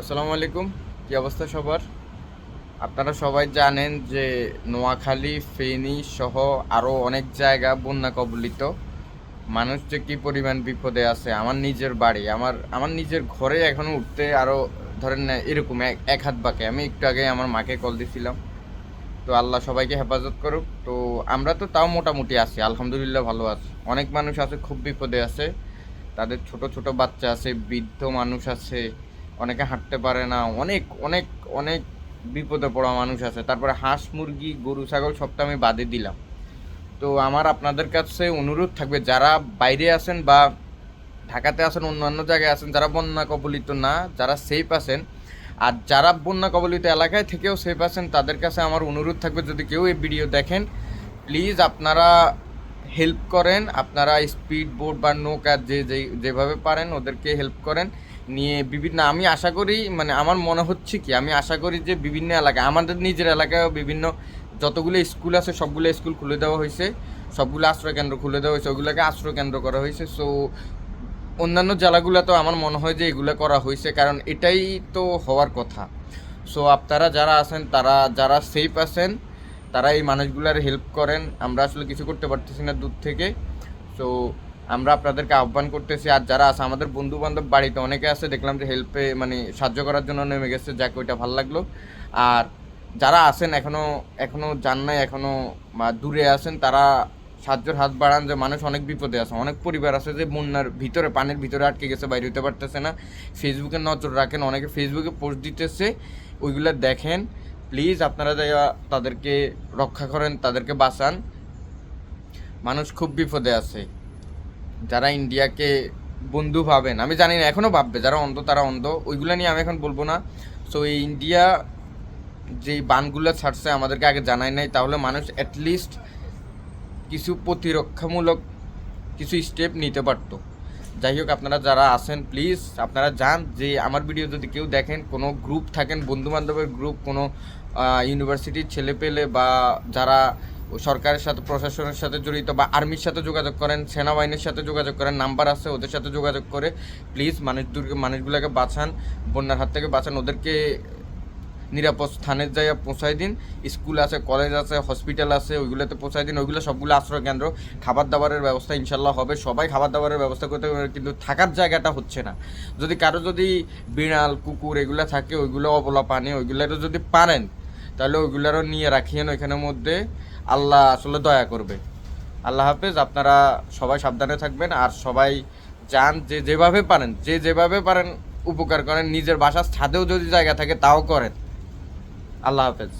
আসসালামু আলাইকুম। কি অবস্থা সবার? আপনারা সবাই জানেন যে নোয়াখালী, ফেনী সহ আরও অনেক জায়গা বন্যা কবলিত। মানুষ যে কী পরিমাণ বিপদে আছে, আমার নিজের বাড়ি, আমার আমার নিজের ঘরে এখনও উঠতে আরও ধরেন না, এরকম এক হাত বাকে। আমি একটু আগে আমার মাকে কল দিছিলাম। তো আল্লাহ সবাইকে হেফাজত করুক। তো আমরা তো তাও মোটামুটি আছি, আলহামদুলিল্লাহ ভালো আছি। অনেক মানুষ আছে, খুব বিপদে আছে। তাদের ছোট ছোট বাচ্চা আছে, বৃদ্ধ মানুষ আছে। অনেকে হাঁটতে পারে না, অনেক অনেক অনেক বিপদে পড়া মানুষ আছে। তারপরে হাঁস, মুরগি, গরু, ছাগল সবটা আমি বাদে দিলাম। তো আমার আপনাদের কাছে অনুরোধ থাকবে, যারা বাইরে আছেন বা ঢাকাতে আছেন, অন্যান্য জায়গায় আছেন, যারা বন্যা কবলিত না, যারা সেফ আছেন, আর যারা বন্যা কবলিত এলাকায় থেকেও সেফ আছেন, তাদের কাছে আমার অনুরোধ থাকবে, যদি কেউ এই ভিডিও দেখেন প্লিজ আপনারা হেল্প করেন, আপনারা স্পিড বোট বা নৌকা যে যেভাবে পারেন, ওদেরকে হেল্প করেন। নিয়ে বিভিন্ন, আমি আশা করি মানে আমার মনে হচ্ছে কি, আমি আশা করি যে বিভিন্ন এলাকায়, আমাদের নিজের এলাকায় বিভিন্ন, যতগুলো স্কুল আছে, সবগুলো স্কুল খুলে দেওয়া হয়েছে। সবগুলো আশ্রয় কেন্দ্র খুলে দেওয়া হয়েছে, ওগুলোকে আশ্রয় কেন্দ্র করা হয়েছে। সো অন্যান্য জেলাগুলো তো আমার মনে হয় যে এগুলো করা হয়েছে, কারণ এটাই তো হওয়ার কথা। সো আপনারা যারা আছেন, তারা, যারা সেফ আছেন, তারা এই মানুষগুলার হেল্প করেন। আমরা আসলে কিছু করতে পারতেছি না দূর থেকে। সো আমরা আপনাদেরকে আহ্বান করতেছি, আর যারা আছে, আমাদের বন্ধু বান্ধব বাড়িতে অনেকে আছে, দেখলাম যে হেল্পে মানে সাহায্য করার জন্য নেমে গেছে, যাক, ওইটা ভালো লাগল। আর যারা আছেন, এখনও এখনও যান নাই, এখনও, বা দূরে আছেন, তারা সাহায্যের হাত বাড়ান যে মানুষ অনেক বিপদে আছে। অনেক পরিবার আছে যে বন্যার ভিতরে, পানির ভিতরে আটকে গেছে, বাইরে হতে পারতেছে না। ফেসবুকে নজর রাখেন, অনেকে ফেসবুকে পোস্ট দিতেছে, ওইগুলো দেখেন। প্লিজ আপনারা যাইয়া তাদেরকে রক্ষা করেন, তাদেরকে বাঁচান। মানুষ খুব বিপদে আছে। যারা ইন্ডিয়াকে বন্ধু ভাবেন, আমি জানি না এখনও ভাববে, যারা অন্ধ তারা অন্ধ, ওইগুলো নিয়ে আমি এখন বলব না। সো এই ইন্ডিয়া যেই বানগুলো ছাড়ছে, আমাদেরকে আগে জানায় নাই, তাহলে মানুষ অ্যাটলিস্ট কিছু প্রতিরক্ষামূলক কিছু স্টেপ নিতে পারতো। যাই হোক, আপনারা যারা আছেন প্লিজ আপনারা যান, যে আমার ভিডিও যদি কেউ দেখেন, কোনো গ্রুপ থাকেন বন্ধু বান্ধবের গ্রুপ কোনো ইউনিভার্সিটির ছেলে পেলে বা যারা সরকারের সাথে, প্রশাসনের সাথে জড়িত বা আর্মির সাথে যোগাযোগ করেন, সেনাবাহিনীর সাথে যোগাযোগ করেন, নাম্বার আছে ওদের সাথে যোগাযোগ করে প্লিজ মানুষদেরকে মানুষগুলোকে বাঁচান, বন্যার হাত থেকে বাঁচান, ওদেরকে নিরাপদ স্থানে যাইয়া পৌঁছায় দিন, স্কুল আছে কলেজ আছে হসপিটাল আছে, ওইগুলোতে পৌঁছায় দিন, ওইগুলো সবগুলো আশ্রয় কেন্দ্র। খাবার দাবারের ব্যবস্থা ইনশাল্লাহ হবে, সবাই খাবার দাবারের ব্যবস্থা করতে পারবে কিন্তু থাকার জায়গাটা হচ্ছে না। যদি কারও যদি বিড়াল, কুকুর এগুলো থাকে, ওইগুলো অবলা পানি ওইগুলোরও যদি পারেন তাহলে ওইগুলারও নিয়ে রাখিয়েন ওইখানের মধ্যে। আল্লাহ আসলে দয়া করবে। আল্লাহ হাফেজ, আপনারা সবাই সাবধানে থাকবেন আর সবাই যান যে যেভাবে পারেন, যে যেভাবে পারেন উপকার করেন, নিজের বাসার ছাদেও যদি জায়গা থাকে তাও করেন। আল্লাহ হাফেজ।